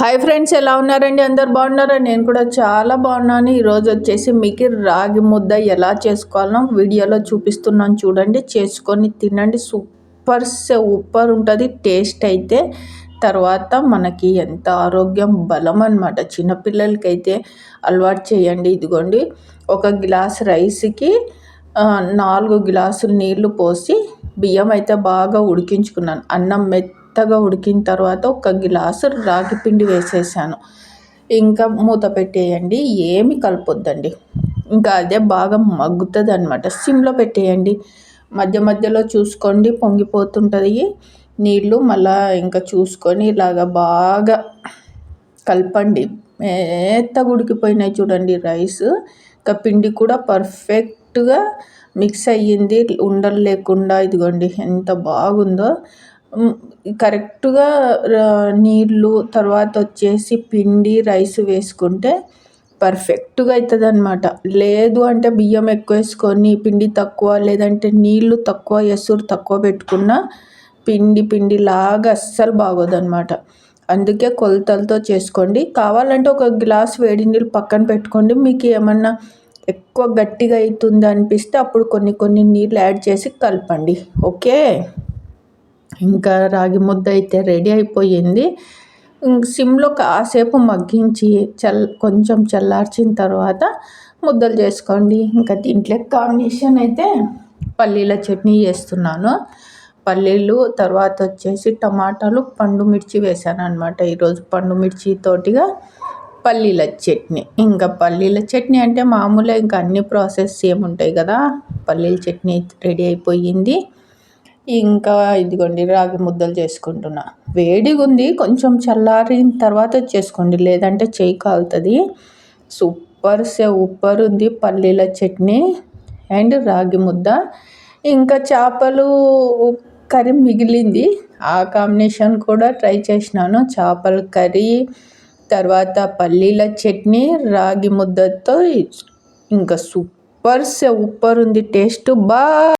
Hi friends ఎలా ఉన్నారండి? అందరు బాగున్నారా? నేను కూడా చాలా బాగున్నాను. ఈరోజు వచ్చేసి మీకు రాగి ముద్ద ఎలా చేసుకోవాలో వీడియోలో చూపిస్తున్నాను. చూడండి చేసుకొని తినండి. సూపర్ సూపర్ ఉంటుంది. టేస్ట్ అయితే తర్వాత మనకి ఎంత ఆరోగ్యం బలం అనమాట చిన్నపిల్లలకైతే అలవాటు చేయండి. ఇదిగోండి ఒక గ్లాస్ రైస్కి నాలుగు గ్లాసులు నీళ్ళు పోసి బియ్యం అయితే బాగా ఉడికించుకున్నాను. అన్నం మెత్త మెత్తగా ఉడికిన తర్వాత ఒక గ్లాసు రాగి పిండి వేసేసాను. ఇంకా మూత పెట్టేయండి ఏమి కలపొద్దండి. ఇంకా అదే బాగా మగ్గుతుంది అనమాట సిమ్లో పెట్టేయండి. మధ్య మధ్యలో చూసుకోండి పొంగిపోతుంటుంది. నీళ్ళు మళ్ళా ఇంకా చూసుకొని ఇలాగా బాగా కలపండి. మెత్తగా ఉడికిపోయినాయి చూడండి రైస్. ఇంకా పిండి కూడా పర్ఫెక్ట్గా మిక్స్ అయ్యింది. ఉండలు లేకుండా ఇదిగోండి ఎంత బాగుందో. కరెక్ట్గా నీళ్ళు తర్వాత వచ్చేసి పిండి రైస్ వేసుకుంటే పర్ఫెక్ట్గా అవుతుంది అనమాట లేదు అంటే బియ్యం ఎక్కువ వేసుకొని పిండి తక్కువ లేదంటే నీళ్ళు తక్కువ ఎసురు తక్కువ పెట్టుకున్న పిండి పిండి లాగా అస్సలు బాగోదన్నమాట. అందుకే కొలతలతో చేసుకోండి. కావాలంటే ఒక గ్లాస్ వేడి నీళ్ళు పక్కన పెట్టుకోండి. మీకు ఏమన్నా ఎక్కువ గట్టిగా అవుతుంది అనిపిస్తే అప్పుడు కొన్ని కొన్ని నీళ్ళు యాడ్ చేసి కలపండి. ఓకే? ఇంకా రాగి ముద్ద అయితే రెడీ అయిపోయింది. సిమ్లో కాసేపు మగ్గించి చల్ కొంచెం చల్లార్చిన తర్వాత ముద్దలు చేసుకోండి. ఇంకా దీంట్లో కాంబినేషన్ అయితే పల్లీల చట్నీ చేస్తున్నాను. పల్లీలు తర్వాత వచ్చేసి టమాటాలు పండు మిర్చి వేసాను అనమాట ఈరోజు పండు మిర్చి తోటిగా పల్లీల చట్నీ. ఇంకా పల్లీల చట్నీ అంటే మామూలుగా ఇంకా అన్ని ప్రాసెస్ సేమ్ ఉంటాయి కదా. పల్లీల చట్నీ రెడీ అయిపోయింది. ఇంకా ఇదిగోండి రాగి ముద్దలు చేసుకుంటున్నా. వేడిగా ఉంది కొంచెం చల్లారిన తర్వాత చేసుకోండి. లేదంటే చేయి కాలుతుంది. సూపర్ సూపర్ ఉంది పల్లీల చట్నీ అండ్ రాగి ముద్ద. ఇంకా చేపలు కర్రీ మిగిలింది. ఆ కాంబినేషన్ కూడా ట్రై చేసినాను. చేపల కర్రీ తర్వాత పల్లీల చట్నీ రాగి ముద్దతో. ఇంకా సూపర్ సూపర్ ఉంది. టేస్ట్ బా